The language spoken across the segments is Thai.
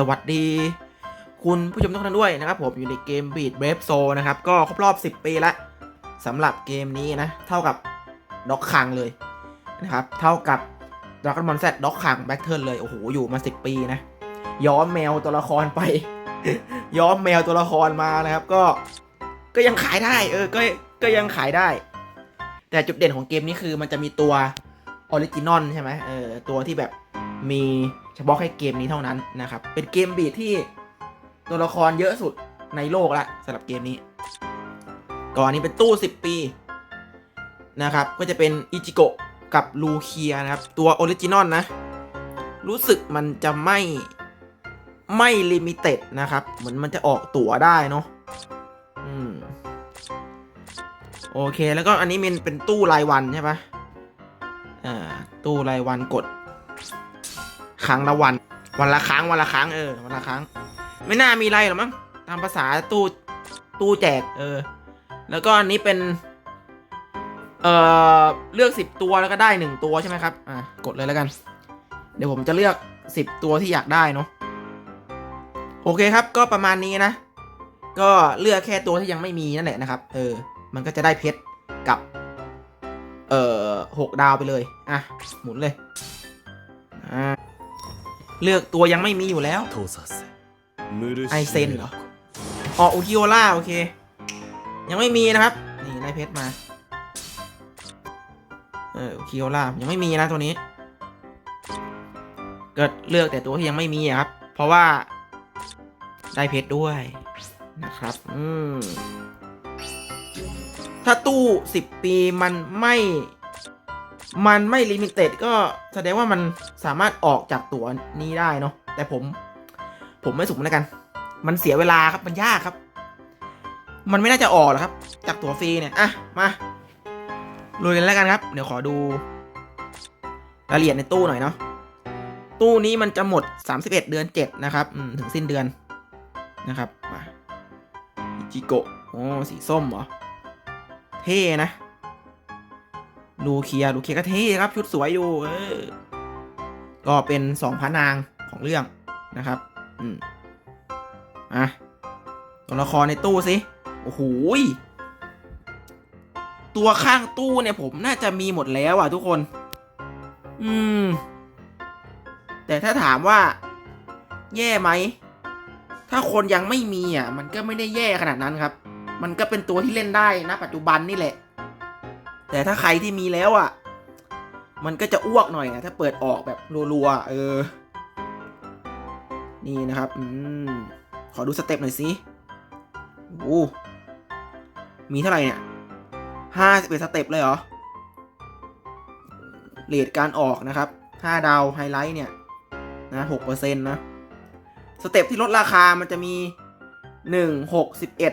สวัสดี คุณผู้ชมทุกท่านด้วยนะครับผมอยู่ในเกม Beat Brave Soul นะครับ ก็ครบรอบ 10 ปีแล้วสำหรับเกมนี้นะ เท่ากับด็อกคังเลยนะครับ เท่ากับ Dragon Ball Z ด็อกคังแบ็คเทิลเลย โอ้โห อยู่มา 10 ปีนะ ย้อมแมวตัวละครไป ย้อมแมวตัวละครมานะครับ ก็ก็ยังขายได้ เออก็ก็ยังขายได้ แต่จุดเด่นของเกมนี้คือมันจะมีตัวออริจินอลใช่ไหมเออตัวที่แบบมี เฉพาะแค่เกมนี้เท่านั้นนะครับ เป็นเกมบีทที่ตัวละครเยอะสุดในโลกละสำหรับเกมนี้ ก่อนนี้เป็นตู้ 10 ปีนะครับ ก็จะเป็นอิจิโกะกับลูเคียนะครับ ตัวออริจินอลนะ รู้สึกมันจะไม่ไม่ลิมิเต็ดนะครับ เหมือนมันจะออกตั๋วได้เนาะอืมโอเคแล้วก็อันนี้มันเป็นตู้รายวันใช่ปะอ่า ตู้รายวันกด ครั้งละวัน วันละครั้งวันละครั้งเออวันละครั้ง ไม่น่ามีอะไรหรอกมั้งตามภาษาตู้ตู้แจก เออ แล้วก็อันนี้เป็น เอ่อเลือกสิบตัวแล้วก็ได้หนึ่งตัวใช่ไหมครับอะกดเลยแล้วกัน เดี๋ยวผมจะเลือกสิบตัวที่อยากได้เนาะโอเคครับ ก็ประมาณนี้นะ ก็เลือกแค่ตัวที่ยังไม่มีนั่นแหละนะครับ เออ มันก็จะได้เพชรกับ เอ่อหกดาวไปเลย อะ หมุนเลย อ่า เลือกตัวยังไม่มีอยู่แล้วไอเซนเหรอออกอุคิโอล่าโอเค ยังไม่มีนะครับ นี่ได้เพชรมา เอออุกิโอล่ายังไม่มีนะตัวนี้ เกิดเลือกแต่ตัวที่ยังไม่มีครับ เพราะว่า ได้เพชรด้วยนะครับ อืมถ้าตู้ 10 ปีมันไม่ มันไม่ลิมิเต็ดก็แสดงว่ามันสามารถออกจากตั๋วนี้ได้เนาะแต่ผม ผมไม่สุ่มแล้วกัน มันเสียเวลาครับมันยากครับ มันไม่น่าจะออกหรอกครับ จากตั๋วฟรีเนี่ยอะมาลุยกันแล้วกันครับ เดี๋ยวขอดูรายละเอียดในตู้หน่อยเนาะตู้นี้มันจะหมด 31 เดือน 7 นะครับถึงสิ้นเดือนนะครับมาอิจิโกะโอ้สีส้มเหรอ เท่นะ ดูเคียร์ดูเคียร์ก็เท่ครับชุดสวยอยู่เออก็เป็นสองพระนางของเรื่องนะครับ อืมอะตัวละครในตู้สิโอ้โหตัวข้างตู้เนี่ยผมน่าจะมีหมดแล้วอะทุกคน อืม แต่ถ้าถามว่า แย่ไหม ถ้าคนยังไม่มีอะ มันก็ไม่ได้แย่ขนาดนั้นครับ มันก็เป็นตัวที่เล่นได้นะปัจจุบันนี่แหละ แต่ถ้าใครที่มีแล้วอะ มันก็จะอ้วกหน่อยอะถ้าเปิดออกแบบรัวๆเออ นี่นะครับอืมขอดูสเต็ปหน่อยสิโอ้มีเท่าไหร่เนี่ยห้าสิบเอ็ดสเต็ปเลยเหรอเรทการออกนะครับห้าดาวไฮไลท์เนี่ยนะหกเปอร์เซ็นต์นะ สเต็ปที่ลดราคามันจะมีหนึ่งหกสิบเอ็ด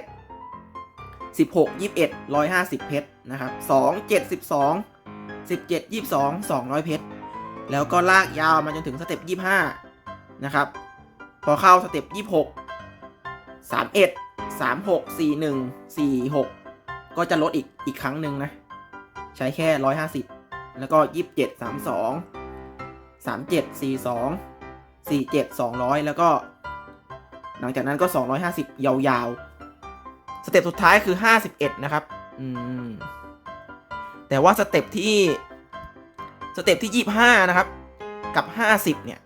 สิบหกยี่สิบเอ็ดร้อยห้าสิบเพชรนะครับสองเจ็ดสิบสองสิบเจ็ดยี่สิบสองสองร้อยเพชร แล้วก็ลากยาวมาจนถึงสเต็ปยี่ห้านะครับ พอเข้าสเต็ปยี่หกสามเอ็ดสามหกสี่หนึ่งสี่หกก็จะลดอีกอีกครั้งหนึ่งนะ ใช้แค่ร้อยห้าสิบแล้วก็ยี่สิบเจ็ดสามสองสามเจ็ดสี่สองสี่เจ็ดสองร้อยแล้วก็ หลังจากนั้นก็สองร้อยห้าสิบยาวๆ สเต็ปสุดท้ายคือห้าสิบเอ็ดนะครับ อืม แต่ว่าสเต็ปที่ สเต็ปที่ยี่ห้านะครับ กับห้าสิบเนี่ย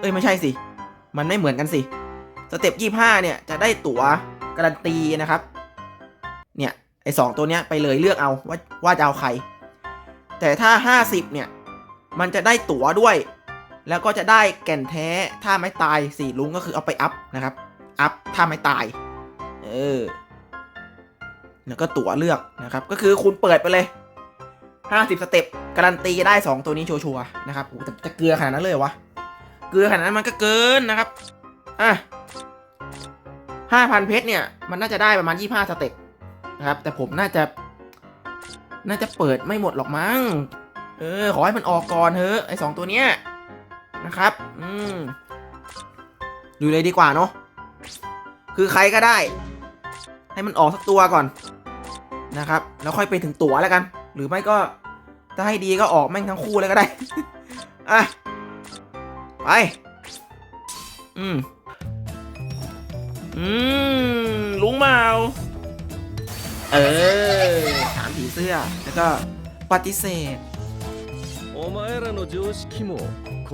เอ้ย ไม่ใช่สิ มันไม่เหมือนกันสิ สเต็ปยี่ห้าเนี่ย จะได้ตั๋วการันตีนะครับ เนี่ย ไอสองตัวเนี้ยไปเลยเลือกเอาว่าว่าจะเอาใคร แต่ถ้าห้าสิบเนี่ย มันจะได้ตั๋วด้วย แล้วก็จะได้แก่นแท้ถ้าไม่ตายสี่ลุงก็คือเอาไปอัพนะครับ อัพถ้าไม่ตาย เออ แล้วก็ตั๋วเลือกนะครับ ก็คือคุณเปิดไปเลย 50 สเต็ปการันตีได้ 2 ตัวนี้ชัวร์นะครับโอ้แต่จะเกลือขนาดนั้นเลยวะ เกลือขนาดนั้นมันก็เกินนะครับ อะ5,000เพชรเนี่ย มันน่าจะได้ประมาณ 25 สเต็ปนะครับ แต่ผมน่าจะ น่าจะเปิดไม่หมดหรอกมั้ง เออ ขอให้มันออกก่อนเถอะไอสองตัวเนี้ยนะครับ อืมดูเลยดีกว่าเนาะคือใครก็ได้ ให้มันออกสักตัวก่อน นะครับ แล้วค่อยไปถึงตั๋วแล้วกัน หรือไม่ก็ถ้าให้ดีก็ออกแม่งทั้งคู่เลยก็ได้ อะ ไป อืม อืม ลุงเมา เออ ถามผีเสื้อ แล้วก็ปฏิเสธ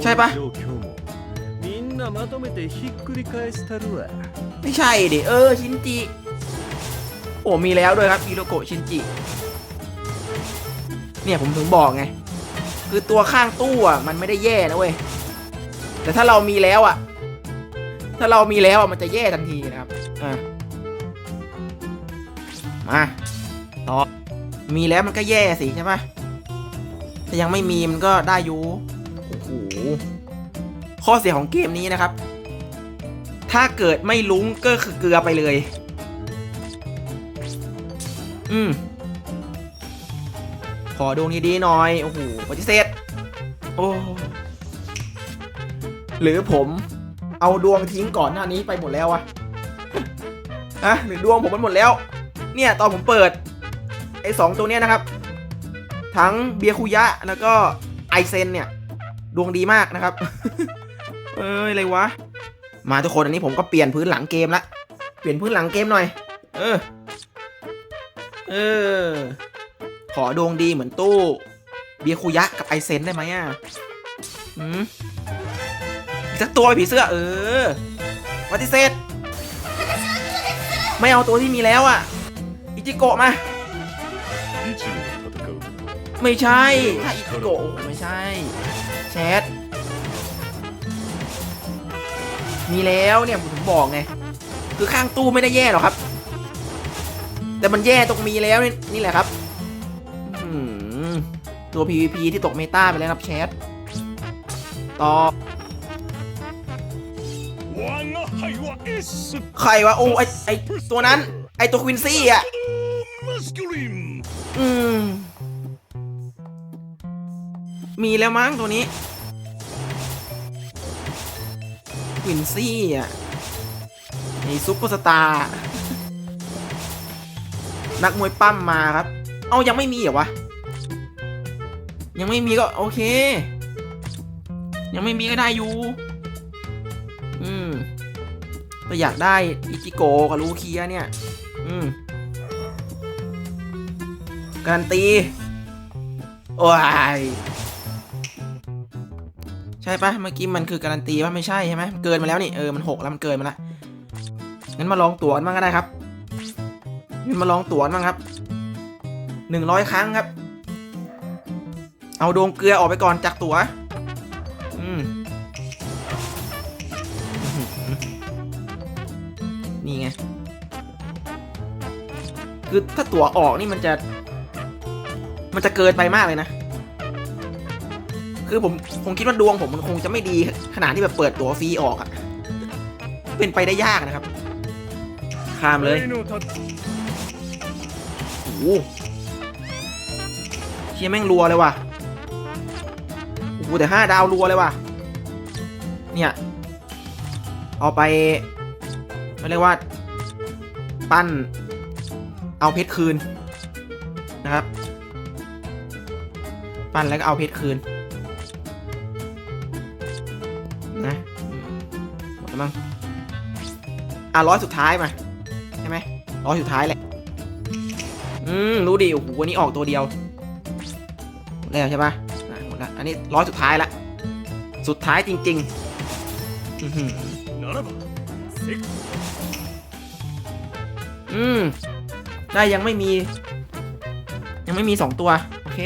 ใช่ปะไม่ใช่ดิ เออ ชินจิ อ้มีแล้วด้วยครับอิโรโกะชินจิเนี่ยผมถึงบอกไง คือตัวข้างตู้อะมันไม่ได้แย่นะเว้ยแต่ถ้าเรามีแล้วอะ ถ้าเรามีแล้วอะมันจะแย่ทันทีนะครับอะมาต่อมีแล้วมันก็แย่สิใช่ปะถ้ายังไม่มีมันก็ได้อยู่โอ้โหข้อเสียของเกมนี้นะครับ ถ้าเกิดไม่ลุ้งก็คือเกลือไปเลย อืมขอดวงดีๆหน่อย โอ้โหปฏิเสธโอ้หรือผมเอาดวงทิ้งก่อนหน้านี้ไปหมดแล้วอะอะหรือดวงผมมันหมดแล้ว เนี่ยตอนผมเปิด ไอ้สองตัวเนี้ยนะครับ ทั้งเบียคุยะแล้วก็ไอเซนเนี่ย ดวงดีมากนะครับ เอ้ยอะไรวะ มาทุกคนอันนี้ผมก็เปลี่ยนพื้นหลังเกมละ เปลี่ยนพื้นหลังเกมหน่อย เออ เออ ขอดวงดีเหมือนตู้ เบียคุยะกับไอเซนได้ไหมอะอืมสักตัวผีเสื้อ เออวัติเซตไม่เอาตัวที่มีแล้วอะ อิจิโกะมา ไม่ใช่ถ้อิจิโกะไม่ใช่ แชท มีแล้วเนี่ยผมบอกไง คือข้างตู้ไม่ได้แย่หรอกครับ แต่มันแย่ตรงมีแล้วนี่นี่แหละครับตัว PVP ที่ตกเมตาไปแล้วครับแชทต่อใครวะโอ้ไอไอตัวนั้น ไอตัวควินซี่อะอืมมีแล้วมั้งตัวนี้ควินซี่อะไอซุปเปอร์สตาร์ นักมวยปั้มมาครับ เอายังไม่มีเหรอวะ ยังไม่มีก็โอเค ยังไม่มีก็ได้อยู่ อืมก็อยากได้อิจิโกกับลูเคียเนี่ย อืมการันตี โอ้ย ใช่ปะเมื่อกี้มันคือการันตีว่าไม่ใช่ใช่ไหมเกินมาแล้วนี่ เออ มันหกแล้วมันเกินมาละงั้นมาลองตัวกันบ้างก็ได้ครับ งั้นมาลองตั๋วมั้งครับหนึ่งร้อยครั้งครับ เอาโดมเกลือออกไปก่อนจากตั๋ว อืม นี่ไง คือถ้าตั๋วออกนี่มันจะ มันจะเกินไปมากเลยนะ คือผมคงคิดว่าดวงผมมันคงจะไม่ดีขนาดที่แบบเปิดตั๋วฟรีออกอะเป็นไปได้ยากนะครับ ข้ามเลย โอ้เชี่ยแม่งรัวเลยว่ะโอ้โหแต่ห้าดาวรัวเลยว่ะ เนี่ย เอาไปไม่เรียกว่า ปั้น เอาเพชรคืนนะครับ ปั้นแล้วก็เอาเพชรคืน นะอืมหมดแล้วมั้งอะร้อยสุดท้ายมาใช่ไหมร้อยสุดท้ายแหละืมรู้ดีโอ้โหวันนี้ออกตัวเดียวแล้วใช่ปะหมดละอันนี้ร้อยสุดท้ายละสุดท้ายจริงๆอืมได้ยังไม่มี ยังไม่มีสองตัว โอเค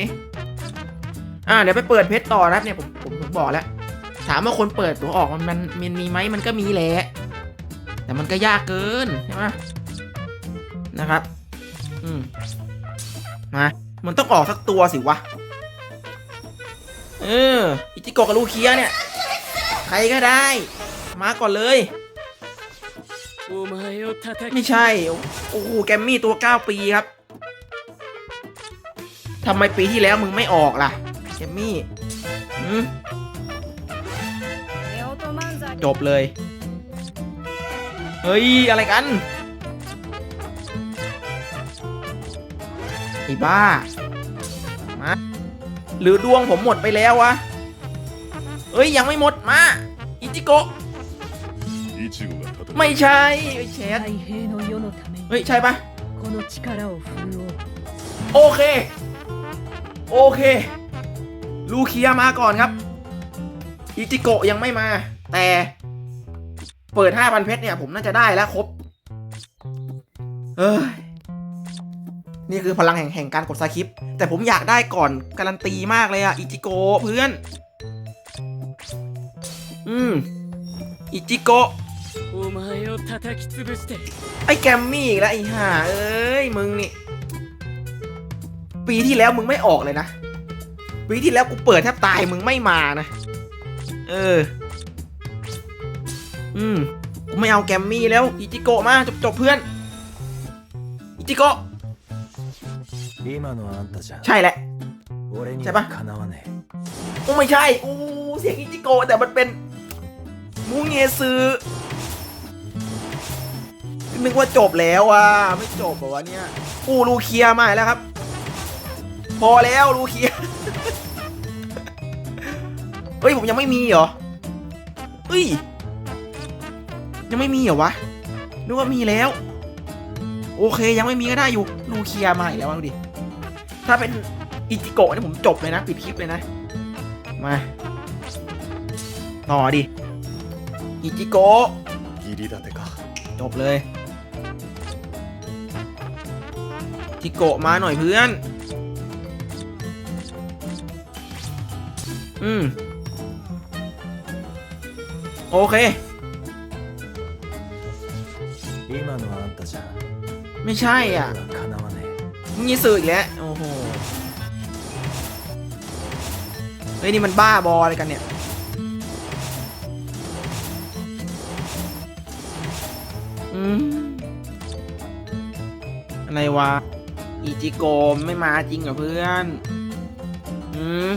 อ่าเดี๋ยวไปเปิดเพชรต่อนะเนี่ยผมผมผมบอกแล้ว ถามว่าคนเปิดตัวออกมันมันมันมีไหมมันก็มีแหละแต่มันก็ยากเกินใช่ไหมนะครับ อืม นะมันต้องออกสักตัวสิวะ เอออิจิโกะกับลูเคียเนี่ย ใครก็ได้ มาก่อนเลย ไม่ใช่ โอ้โห แกมมี่ตัว 9 ปีครับทำไมปีที่แล้วมึงไม่ออกล่ะ แกมมี่จบเลย เฮ้ย อะไรกัน อ้บ้ามาหรือดวงผมหมดไปแล้ววะเอ้ยยังไม่หมดมาอิจิโกะไม่ใช่เชดเฮ้ยใช่ปะโอเค โอเคลูเคียมาก่อนครับอิจิโกะยังไม่มา แต่เปิด 5,000 เพชรเนี่ย ผมน่าจะได้แล้วครบ เอ้ย นี่คือพลังแห่งแห่งการกดสคริปแต่ผมอยากได้ก่อนการันตีมากเลยอะอิจิโกเพื่อน อืมอิจิโกไอ้แกมมี่อีกแล้วไอ้ห่าเอ้ยมึงนี่ ปีที่แล้วมึงไม่ออกเลยนะ ปีที่แล้วกูเปิดแทบตายมึงไม่มานะ เออ อืมกูไม่เอาแกมมี่แล้วอิจิโกะมาจบจบเพื่อน อิจิโกะ ใช่แหละ ใช่ปะโอ้ไม่ใช่โอ้เสียงอิจิโกแต่มันเป็นมูงเงซือนึกว่าจบแล้วอะไม่จบเหรอวะเนี่ยอู้ลูเคียมาแล้วครับ พอแล้วรูเคียเฮ้ยผมยังไม่มีเหรอเฮ้ยยังไม่มีเหรอวะนึกว่ามีแล้ว โอเคยังไม่มีก็ได้อยู่ลูเคียมาอีกแล้วดูดิ ถ้าเป็นอิจิโกะนี่ผมจบเลยนะปิดคลิปเลยนะ มา ต่อดิ อิจิโกะ 義理立てか จบเลย จิโกะมาหน่อยเพื่อน อืม โอเค 今のあんたじゃ ไม่ใช่ 俺に อ่ะ はかなわねえ มึ งยี่สื่ออีกแล้ว โอ้โห เฮ้ยนี่มันบ้าบออะไรกันเนี่ย อืม อะไรวะอิจิโกะไม่มาจริงเหรอเพื่อน อืม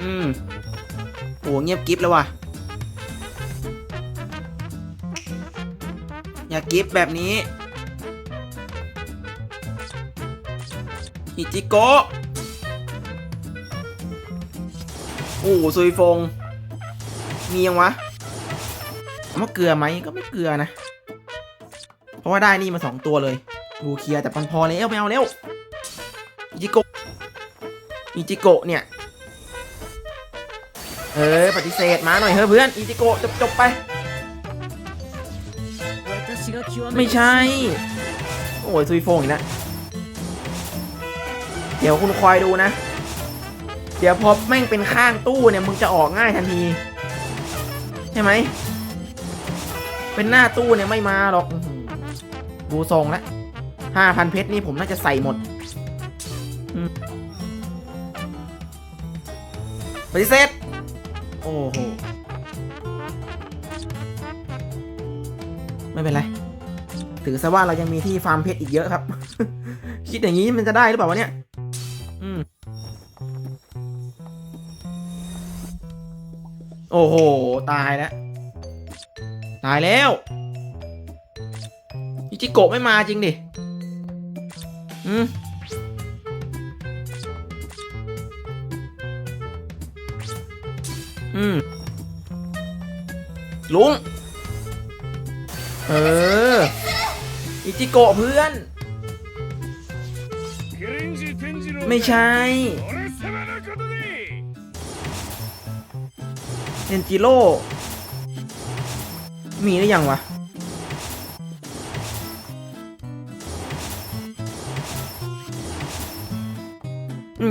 อืมโหเงียบกิฟแล้ววะอย่ากิฟแบบนี้ ฮิจิโกะโอ้โซุยฟง มียังวะมันเกลือไหมก็ไม่เกลือนะ เพราะว่าได้นี่มาสองตัวเลยบูเคียแต่พันพอแล้วไม่เอาแล้วอิจิโกะอิจิโกะเนี่ยเฮ้ยปฏิเสธมาหน่อยเฮ้ยเพื่อนอิจิโกะจบจบไปไม่ใช่ โอ้ยซุยฟงอีกแล้ เดี๋ยวคุณคอยดูนะ เดี๋ยวพอแม่งเป็นข้างตู้เนี่ยมึงจะออกง่ายทันที ใช่ไหม เป็นหน้าตู้เนี่ยไม่มาหรอกดูทรงแล้วห้าพันเพชรนี่ผมน่าจะใส่หมดปฏิเสธโอ้โห ไม่เป็นไร ถือซะว่าเรายังมีที่ฟาร์มเพชรอีกเยอะครับ คิดอย่างนี้มันจะได้หรือเปล่าวะเนี่ย โอ้โห ตายแล้ว ตายแล้วอิจิโกะไม่มาจริงดิ อืมอืมลุง เออ อิจิโกะเพื่อน ไม่ใช่เทนจิโร่มีหรือยังวะ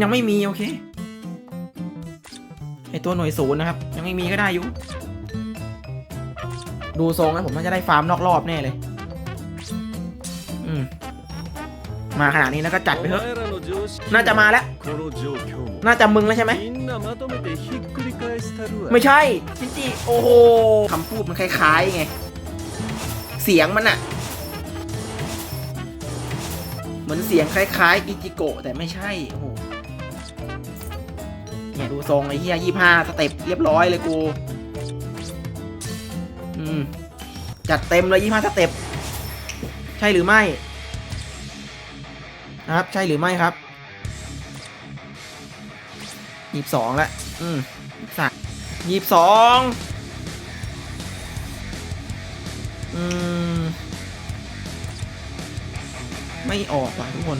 ยังไม่มี โอเค ไอตัวหน่วยศูนย์นะครับ ยังไม่มีก็ได้อยู่ ดูทรงแล้วผมน่าจะได้ฟาร์มนอกรอบแน่เลย อืม มาขนาดนี้แล้วก็จัดไปเถอะ น่าจะมาแล้ว น่าจะมึงแล้วใช่ไหม ไม่ใช่ชินจิโอ้โหคำพูดมันคล้ายๆไง เสียงมันอะเหมือนเสียงคล้ายๆอิจิโกะแต่ไม่ใช่ โอ้โหเนี่ยดูทรงไอ้เฮียยี่ห้าสเต็ปเรียบร้อยเลยกูอืมจัดเต็มเลยยี่ห้าสเต็ปใช่หรือไม่ ครับ ใช่หรือไม่ครับ ยี่สิบสองแล้วอืมสามยี่สิบสองอืม ไม่ออกว่ะทุกคน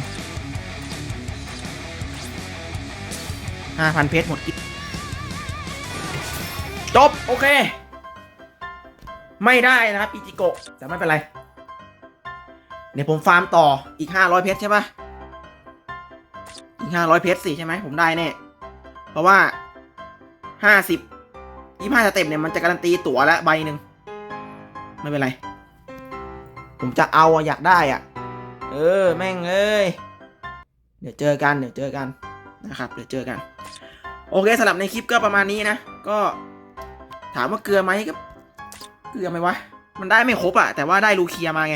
ห้าพันเพชรหมดกิจบ โอเค ไม่ได้นะครับอิจิโกะแต่ไม่เป็นไร เดี๋ยวผมฟาร์มต่ออีกห้าร้อยเพชรใช่ปะอีกห้าร้อยเพชรสิใช่ไหมผมได้แน่ เพราะว่าห้าสิบยี่ห้าสเต็ปเนี่ยมันจะการันตีตั๋วแล้วใบหนึ่งไม่เป็นไร ผมจะเอาอะอยากได้อะ เออ แม่งเอ้ยเดี๋ยวเจอกันเดี๋ยวเจอกันนะครับ เดี๋ยวเจอกัน โอเคสำหรับในคลิปก็ประมาณนี้นะ ก็ถามว่าเกลือไหมก็เกลือไหมวะ มันได้ไม่ครบอะแต่ว่าได้ลูเคียมาไง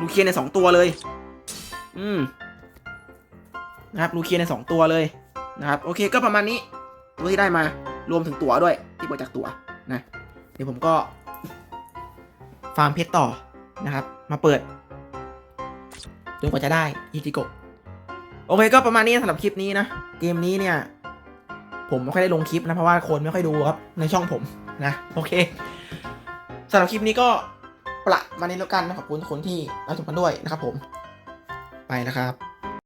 ลูเคียในสองตัวเลย อืมนะครับ ลูเคียในสองตัวเลย นะครับโอเคก็ประมาณนี้ตัวที่ได้มารวมถึงตั๋วด้วยที่บริจากตั๋วนะเดี๋ยวผมก็ ฟาร์มเพชรต่อนะครับ มาเปิดจนกว่าจะได้อิจิโกโอเคก็ประมาณนี้สำหรับคลิปนี้นะ เกมนี้เนี่ย ผมไม่ค่อยได้ลงคลิปนะ เพราะว่าคนไม่ค่อยดูครับ ในช่องผมนะ โอเคสำหรับคลิปนี้ก็ประมาณนี้แล้วกันนะขอบคุณทุกคนที่รับชมกันด้วยนะครับผมไปนะครับ